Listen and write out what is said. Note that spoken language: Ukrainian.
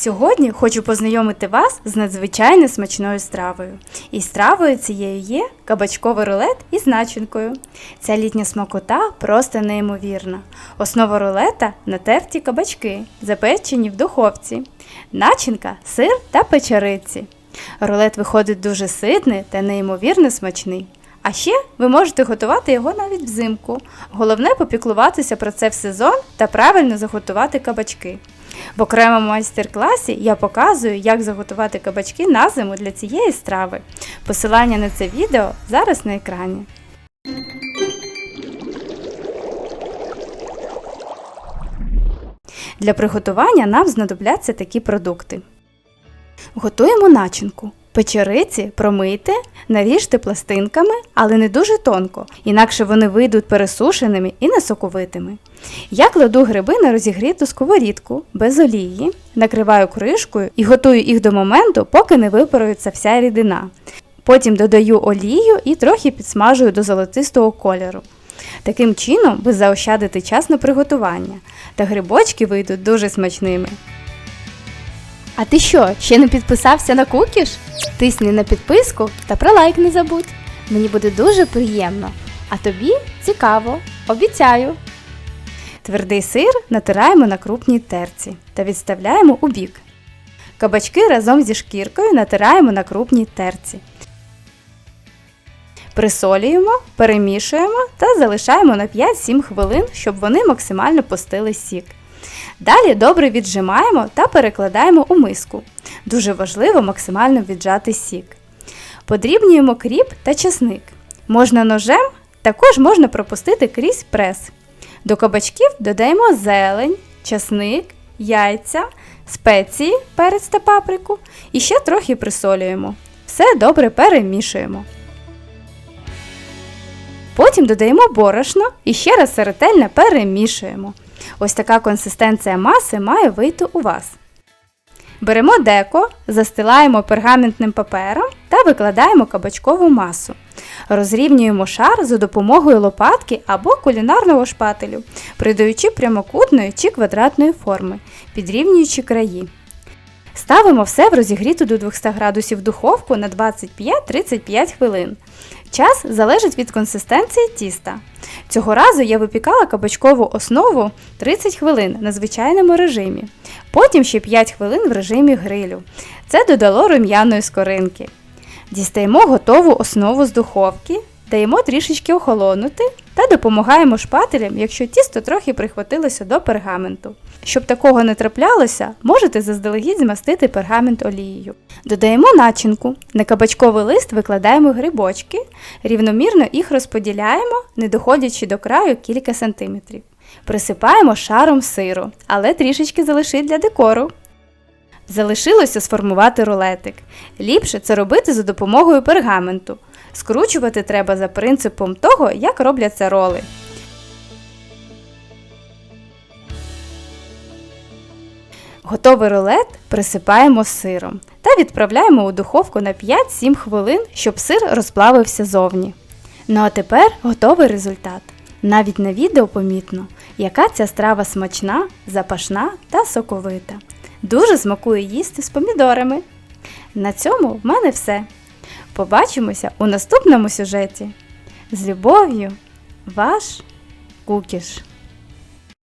Сьогодні хочу познайомити вас з надзвичайно смачною стравою. І стравою цією є кабачковий рулет із начинкою. Ця літня смакота просто неймовірна. Основа рулета натерті кабачки, запечені в духовці, начинка, сир та печериці. Рулет виходить дуже ситний та неймовірно смачний. А ще ви можете готувати його навіть взимку. Головне попіклуватися про це в сезон та правильно заготувати кабачки. В окремому майстер-класі я показую, як заготувати кабачки на зиму для цієї страви. Посилання на це відео зараз на екрані. Для приготування нам знадобляться такі продукти. Готуємо начинку. Печериці промийте, наріжте пластинками, але не дуже тонко, інакше вони вийдуть пересушеними і несоковитими. Я кладу гриби на розігріту сковорідку без олії, накриваю кришкою і готую їх до моменту, поки не випарується вся рідина. Потім додаю олію і трохи підсмажую до золотистого кольору. Таким чином ви заощадите час на приготування, та грибочки вийдуть дуже смачними. А ти що, ще не підписався на кукіш? Тисни на підписку та про лайк не забудь. Мені буде дуже приємно. А тобі цікаво, обіцяю. Твердий сир натираємо на крупній терці та відставляємо у бік. Кабачки разом зі шкіркою натираємо на крупній терці. Присолюємо, перемішуємо та залишаємо на 5-7 хвилин, щоб вони максимально пустили сік. Далі добре віджимаємо та перекладаємо у миску. Дуже важливо максимально віджати сік. Подрібнюємо кріп та часник. Можна ножем, також можна пропустити крізь прес. До кабачків додаємо зелень, часник, яйця, спеції, перець та паприку і ще трохи присолюємо. Все добре перемішуємо. Потім додаємо борошно і ще раз ретельно перемішуємо. Ось така консистенція маси має вийти у вас. Беремо деко, застилаємо пергаментним папером та викладаємо кабачкову масу. Розрівнюємо шар за допомогою лопатки або кулінарного шпателю, придаючи прямокутної чи квадратної форми, підрівнюючи краї. Ставимо все в розігріту до 200 градусів духовку на 25-35 хвилин. Час залежить від консистенції тіста. Цього разу я випікала кабачкову основу 30 хвилин на звичайному режимі. Потім ще 5 хвилин в режимі грилю. Це додало рум'яної скоринки. Дістаємо готову основу з духовки, даємо трішечки охолонути та допомагаємо шпателям, якщо тісто трохи прихватилося до пергаменту. Щоб такого не траплялося, можете заздалегідь змастити пергамент олією. Додаємо начинку. На кабачковий лист викладаємо грибочки, рівномірно їх розподіляємо, не доходячи до краю кілька сантиметрів. Присипаємо шаром сиру, але трішечки залишить для декору. Залишилося сформувати рулетик. Ліпше це робити за допомогою пергаменту. Скручувати треба за принципом того, як робляться роли. Готовий рулет присипаємо сиром та відправляємо у духовку на 5-7 хвилин, щоб сир розплавився зовні. Ну а тепер готовий результат. Навіть на відео помітно, яка ця страва смачна, запашна та соковита. Дуже смакує їсти з помідорами. На цьому в мене все. Побачимося у наступному сюжеті. З любов'ю, ваш Кукіш.